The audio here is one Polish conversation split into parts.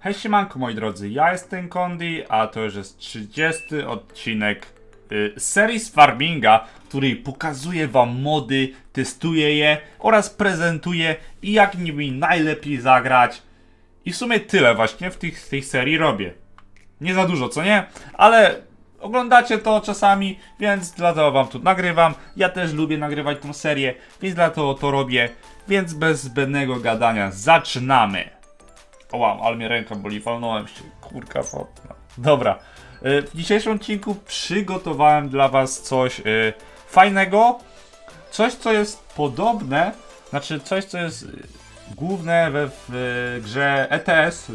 Hej siemanko moi drodzy, ja jestem Kondi, a to już jest 30 odcinek y, serii z Farminga, której pokazuję wam mody, testuję je oraz prezentuję i jak nimi najlepiej zagrać. I w sumie tyle właśnie w tych, tej serii robię. Nie za dużo, co nie? Ale oglądacie to czasami, więc dlatego wam tu nagrywam. Ja też lubię nagrywać tą serię, więc dlatego to robię. Więc bez zbędnego gadania zaczynamy. O wow, ale mnie ręka boli, walnąłem się. Kurka fotna. Dobra. y, W dzisiejszym odcinku przygotowałem dla was coś y, fajnego. Coś, co jest podobne, znaczy coś, co jest y, główne we w, grze ETS,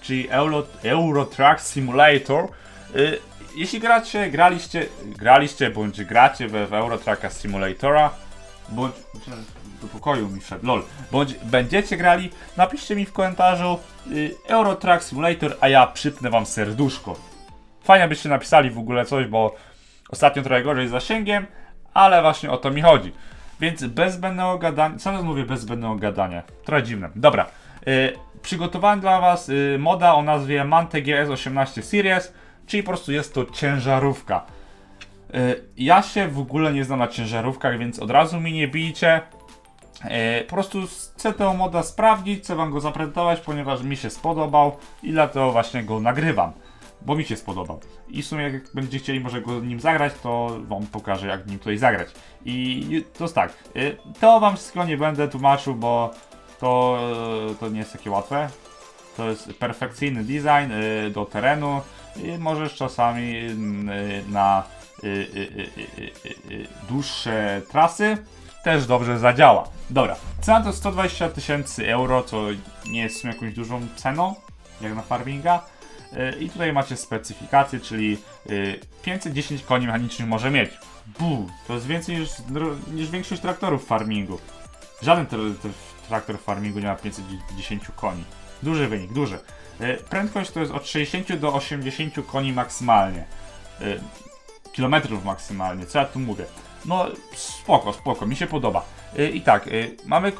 czyli Euro, Euro Truck Simulator. Jeśli gracie, graliście, graliście bądź gracie we w Euro Trucka Simulatora, bądź do pokoju mi wszedł, lol, bądź będziecie grali, napiszcie mi w komentarzu y, Euro Truck Simulator, a ja przypnę wam serduszko. Fajnie byście napisali w ogóle coś, bo ostatnio trochę gorzej z zasięgiem, ale właśnie o to mi chodzi. Więc bez zbędnego gadania, co mówię bez zbędnego gadania? Trochę dziwne. Dobra, y, przygotowałem dla was y, moda o nazwie Mante GS18 Series, czyli po prostu jest to ciężarówka. Y, Ja się w ogóle nie znam na ciężarówkach, więc od razu mi nie bijcie. Y, Po prostu chcę tę moda sprawdzić, chcę wam go zaprezentować, ponieważ mi się spodobał i dlatego właśnie go nagrywam. Bo mi się spodobał. I w sumie jak będziecie chcieli może go nim zagrać, to wam pokażę jak nim tutaj zagrać. I to jest tak, y, to wam wszystkiego nie będę tłumaczył, bo to, to nie jest takie łatwe. To jest perfekcyjny design do terenu i możesz czasami y, na dłuższe trasy też dobrze zadziała. Dobra, cena to 120 tysięcy euro, co nie jest jakąś dużą ceną, jak na farminga. Y, I tutaj macie specyfikację, czyli y, 510 koni mechanicznych może mieć. Buh, to jest więcej niż, niż większość traktorów farmingu. Żaden tr- tr- traktor farmingu nie ma 510 koni. Duży wynik, duży. Y, Prędkość to jest od 60 do 80 koni maksymalnie. Kilometrów maksymalnie, co ja tu mówię? No spoko, spoko, mi się podoba. Y, I tak, y, mamy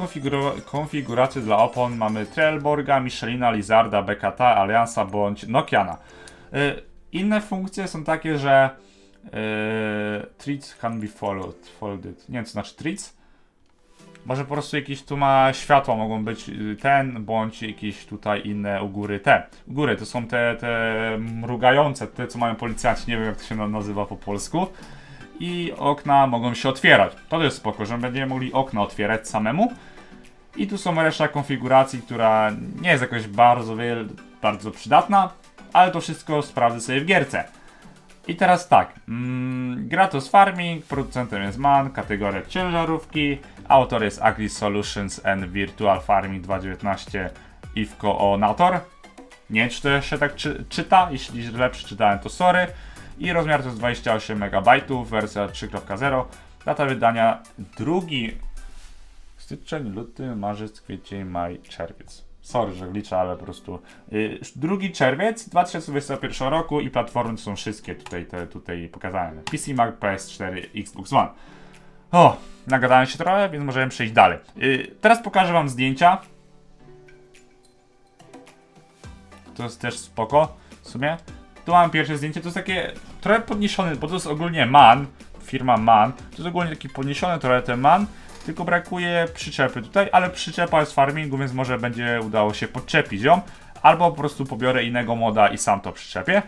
konfigurację dla opon, mamy Trailborga, Michelina, Lizarda, BKT, Aliansa bądź Nokiana. Y, Inne funkcje są takie, że treats can be followed, folded. Nie wiem co znaczy treats. Może po prostu jakieś tu ma światła, mogą być y, ten, bądź jakieś tutaj inne u góry te. U góry to są te, te mrugające, te co mają policjanci, nie wiem jak to się na- nazywa po polsku. I okna mogą się otwierać. To jest spoko, że będziemy mogli okna otwierać samemu. I tu są reszta konfiguracji, która nie jest jakoś bardzo, bardzo przydatna, ale to wszystko sprawdzę sobie w gierce. I teraz tak, mm, gra to z Farming, producentem jest MAN, kategoria ciężarówki, autor jest Agri Solutions and Virtual Farming 2019 Iwko Onator. Nie wiem, czy to się tak czy, czyta, jeśli źle przeczytałem to sorry. I rozmiar to jest 28 MB, wersja 3.0. Data wydania drugi styczeń, luty, marzec, kwiecień, maj, czerwiec. Sorry, że liczę, ale po prostu. Yy, drugi czerwiec 2021 roku i platformy są wszystkie tutaj, te, tutaj pokazane. PC, Mac, PS4, Xbox One. O, nagadałem się trochę, więc możemy przejść dalej. Yy, teraz pokażę wam zdjęcia. To jest też spoko, w sumie. Tu mam pierwsze zdjęcie, to jest takie trochę podniesione, bo to jest ogólnie MAN, firma MAN. To jest ogólnie taki podniesiony trochę ten MAN, tylko brakuje przyczepy tutaj, ale przyczepa jest w farmingu, więc może będzie udało się podczepić ją. Albo po prostu pobiorę innego moda i sam to przyczepię.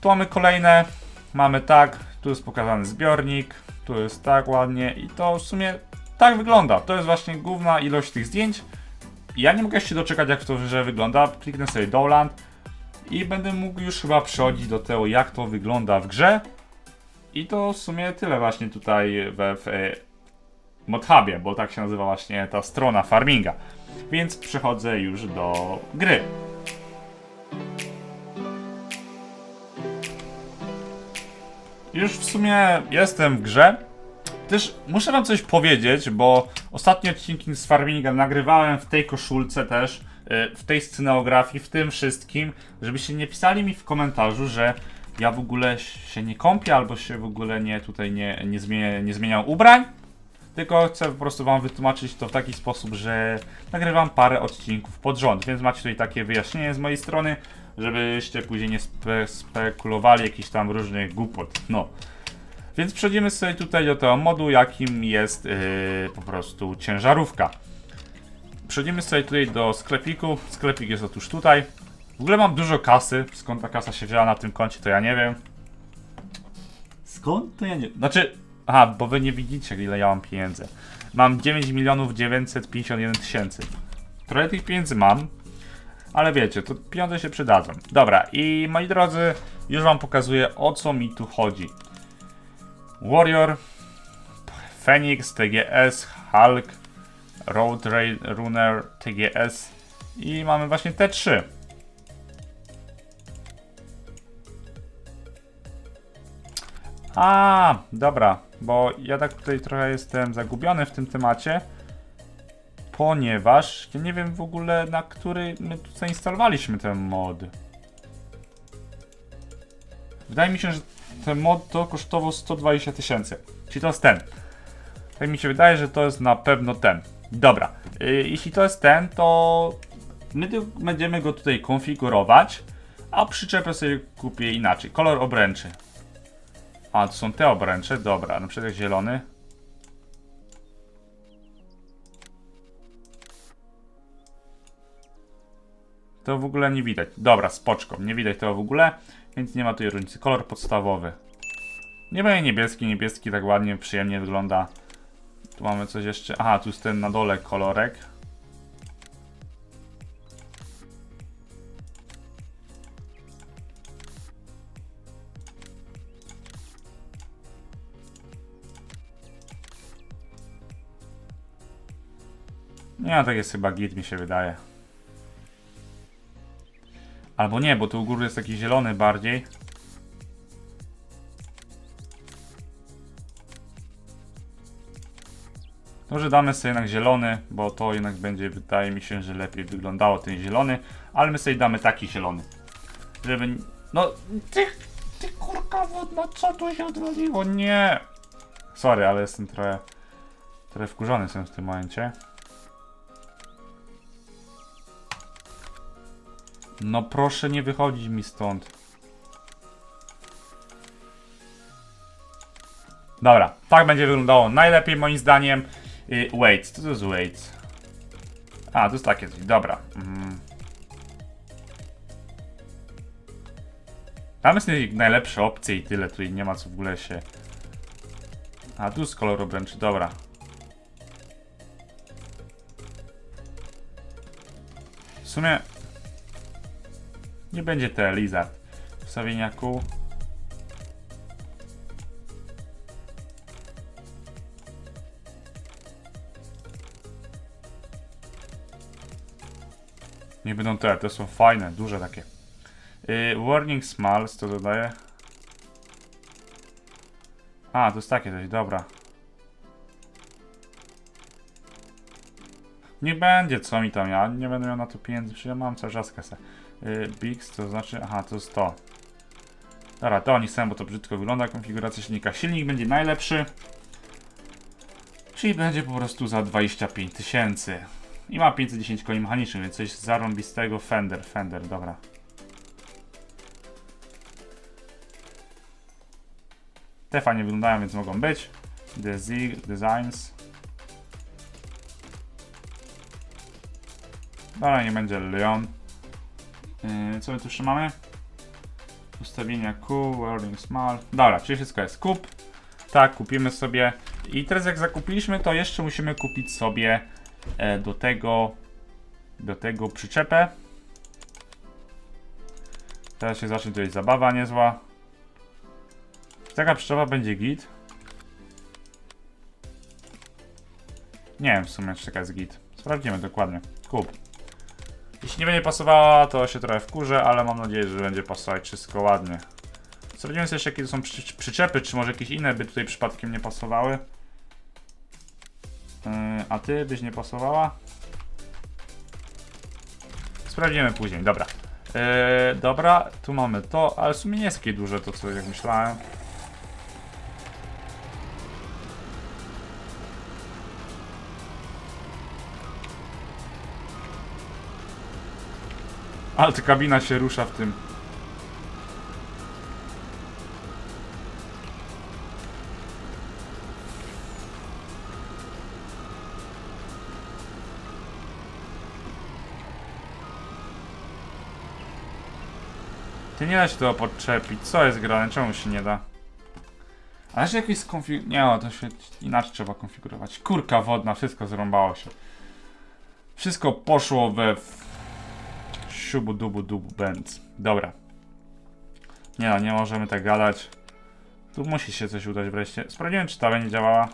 Tu mamy kolejne, mamy tak, tu jest pokazany zbiornik, tu jest tak ładnie i to w sumie tak wygląda. To jest właśnie główna ilość tych zdjęć. Ja nie mogę się doczekać jak to że wygląda. Kliknę sobie Dowland i będę mógł już chyba przechodzić do tego jak to wygląda w grze. I to w sumie tyle właśnie tutaj we w, e, Modhubie, bo tak się nazywa właśnie ta strona farminga. Więc przechodzę już do gry. Już w sumie jestem w grze. Też muszę wam coś powiedzieć, bo ostatnie odcinki z Farminga nagrywałem w tej koszulce też, y, w tej scenografii, w tym wszystkim, żebyście nie pisali mi w komentarzu, że ja w ogóle się nie kąpię, albo się w ogóle nie tutaj nie, nie, zmienię, nie ubrań. tylko chcę po prostu wam wytłumaczyć to w taki sposób, że nagrywam parę odcinków pod rząd, więc macie tutaj takie wyjaśnienie z mojej strony, żebyście później nie spe spekulowali jakichś tam różnych głupot. No. Więc przechodzimy sobie tutaj do tego modu, jakim jest yy, po prostu ciężarówka. Przechodzimy sobie tutaj do sklepiku. Sklepik jest otóż tutaj. W ogóle mam dużo kasy. Skąd ta kasa się wzięła na tym koncie, to ja nie wiem. Skąd? To ja nie Znaczy, aha, bo wy nie widzicie, ile ja mam pieniędzy. Mam 9 milionów 951 tysięcy. Trochę tych pieniędzy mam, ale wiecie, to pieniądze się przydadzą. Dobra, i moi drodzy, już wam pokazuję o co mi tu chodzi. Warrior, Phoenix, TGS, Hulk, Road Runner, TGS i mamy właśnie te trzy. A, dobra, bo ja tak tutaj trochę jestem zagubiony w tym temacie, ponieważ ja nie wiem w ogóle na który my tu zainstalowaliśmy ten mod. Wydaje mi się, że ten mod to kosztował 120 tysięcy, czyli to jest ten. Tak mi się wydaje, że to jest na pewno ten. Dobra, yy, jeśli to jest ten, to my będziemy go tutaj konfigurować, a przyczepę sobie kupię inaczej. Kolor obręczy. A, to są te obręcze, dobra, na przykład zielony. To w ogóle nie widać. Dobra, spoczko, nie widać tego w ogóle, więc nie ma tutaj różnicy. Kolor podstawowy. Nie będzie niebieski, niebieski tak ładnie, przyjemnie wygląda. Tu mamy coś jeszcze. Aha, tu jest ten na dole kolorek. Nie, tak jest chyba git, mi się wydaje. Albo nie, bo tu u góry jest taki zielony bardziej. Może damy sobie jednak zielony, bo to jednak będzie, wydaje mi się, że lepiej wyglądało ten zielony, ale my sobie damy taki zielony. Żeby... No, ty, ty kurka wodna, co tu się odwaliło? Nie! Sorry, ale jestem trochę... Trochę wkurzony jestem w tym momencie. No proszę nie wychodzić mi stąd. Dobra, tak będzie wyglądało najlepiej moim zdaniem. Y, wait, co to jest wait? A, to jest takie coś, dobra. Mm. Tam jest najlepsze opcje i tyle, tu nie ma co w ogóle się... A, tu jest kolor obręczy, dobra. W sumie... Nie będzie te Lizard. Wstawienia kół. Nie będą te, te są fajne, duże takie. Yy, warning Smalls, to dodaję. A, to jest takie coś, dobra. Nie będzie, co mi tam, ja nie będę miał na to pieniędzy, przecież ja mam cały czas kasę. Bix, to znaczy, aha, to jest to. Dobra, to nie chcę, bo to brzydko wygląda, konfiguracja silnika. Silnik będzie najlepszy. Czyli będzie po prostu za 25 tysięcy. I ma 510 koni mechanicznych, więc coś zarąbistego. Fender, Fender, dobra. Te fajnie wyglądają, więc mogą być. Desi Designs. Dobra, nie będzie Leon. Yy, co my tu jeszcze mamy? Ustawienia kół, welding small. Dobra, czyli wszystko jest. Kup. Tak, kupimy sobie. I teraz jak zakupiliśmy, to jeszcze musimy kupić sobie e, do tego do tego przyczepę. Teraz się zacznie tutaj zabawa niezła. Taka przyczepa będzie git. Nie wiem w sumie, czy taka jest git. Sprawdzimy dokładnie. Kup. Jeśli nie będzie pasowała, to się trochę wkurzę, ale mam nadzieję, że będzie pasować wszystko ładnie. Sprawdzimy sobie jeszcze, jakie to są przy, przyczepy, czy może jakieś inne by tutaj przypadkiem nie pasowały. Yy, a ty byś nie pasowała? Sprawdzimy później, dobra. Yy, dobra, tu mamy to, ale w sumie nie jest takie duże to, co jak myślałem. Ale kabina się rusza w tym. Ty nie da się tego podczepić. Co jest grane? Czemu się nie da? Ale się jakoś skonfig... Nie, o, to się inaczej trzeba konfigurować. Kurka wodna, wszystko zrąbało się. Wszystko poszło we... Siubu dubu dubu bęc. Dobra. Nie no, nie możemy tak gadać. Tu musi się coś udać wreszcie. Sprawdziłem, czy ta będzie działała.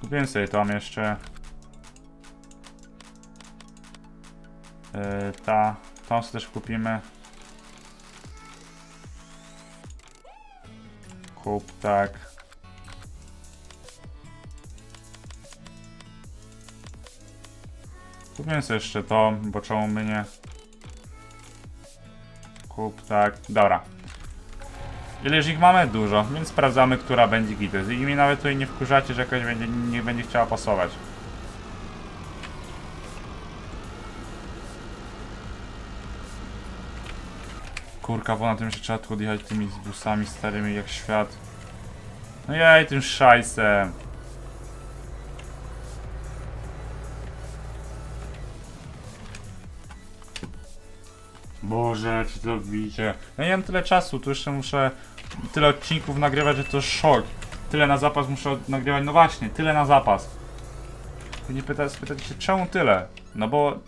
Kupiłem sobie tam jeszcze. Yy, ta. Tą też kupimy. Kup, tak. Kupiłem sobie jeszcze to, bo czemu by nie? Kup, tak. Dobra. Ileż ich mamy? Dużo, więc sprawdzamy, która będzie gites. I mi nawet tutaj nie wkurzacie, że jakaś będzie, nie będzie chciała pasować. Kurka, bo na tym jeszcze trzeba tu odjechać tymi busami starymi jak świat. No jej, tym szajsem. Boże, czy to widzicie? Ja nie mam tyle czasu, tu jeszcze muszę tyle odcinków nagrywać, że to szok. Tyle na zapas muszę nagrywać, no właśnie, tyle na zapas. Nie pyta, spytacie się, czemu tyle? No bo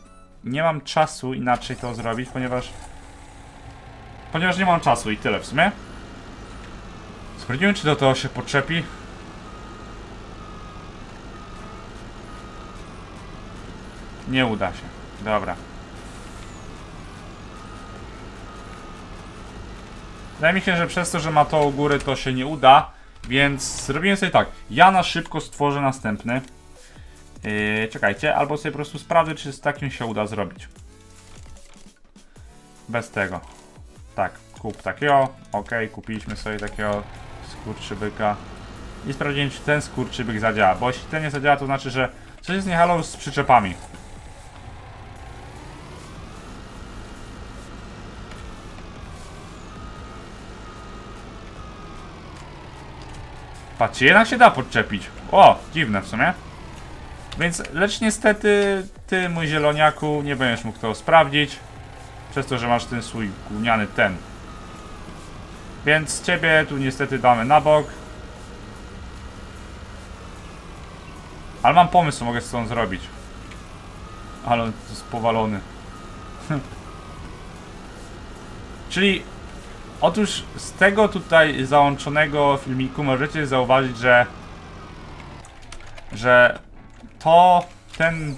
nie mam czasu inaczej to zrobić, ponieważ... Ponieważ nie mam czasu i tyle w sumie. Sprawdziłem, czy do tego się podczepi. Nie uda się. Dobra. Wydaje mi się, że przez to, że ma to u góry, to się nie uda. Więc zrobiłem sobie tak. Ja na szybko stworzę następny. Yy, czekajcie, albo sobie po prostu sprawdzę, czy z takim się uda zrobić. Bez tego. Tak, kup takiego. Ok, kupiliśmy sobie takiego skurczybyka. I sprawdziłem, czy ten skurczybyk zadziała. Bo jeśli ten nie zadziała, to znaczy, że coś jest nie halo z przyczepami. Patrzcie, jednak się da podczepić. O, dziwne w sumie. Więc, lecz niestety, ty, mój zieloniaku, nie będziesz mógł to sprawdzić. Przez to, że masz ten swój gówniany ten. Więc ciebie tu niestety damy na bok. Ale mam pomysł, co mogę z tą zrobić. Ale on jest powalony. Czyli Otóż z tego tutaj załączonego filmiku możecie zauważyć, że że to ten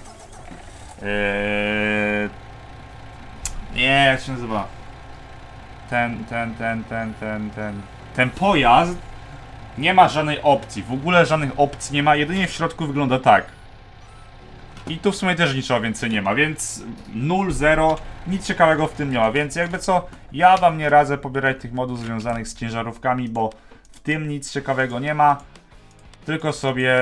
yy, nie, jak się nazywa? Ten, ten, ten, ten, ten, ten ten pojazd nie ma żadnej opcji, w ogóle żadnych opcji nie ma, jedynie w środku wygląda tak. I tu w sumie też niczego więcej nie ma, więc 0, 0, nic ciekawego w tym nie ma, więc jakby co, ja wam nie radzę pobierać tych modów związanych z ciężarówkami, bo w tym nic ciekawego nie ma. Tylko sobie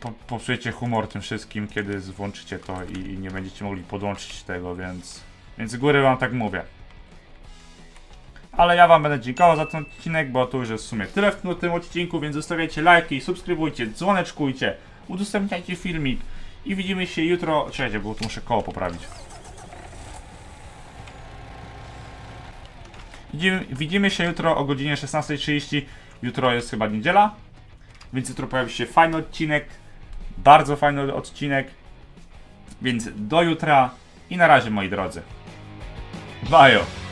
po, popsujecie humor tym wszystkim, kiedy włączycie to i, i nie będziecie mogli podłączyć tego, więc, więc góry wam tak mówię. Ale ja wam będę dziękował za ten odcinek, bo to już jest w sumie tyle w tym, tym odcinku, więc zostawiajcie lajki, subskrybujcie, dzwoneczkujcie, udostępniajcie filmik i widzimy się jutro. Czekajcie, bo tu muszę koło poprawić. Widzimy, widzimy się jutro o godzinie 16.30. Jutro jest chyba niedziela, więc jutro pojawi się fajny odcinek. Bardzo fajny odcinek. Więc do jutra i na razie moi drodzy. Bajo!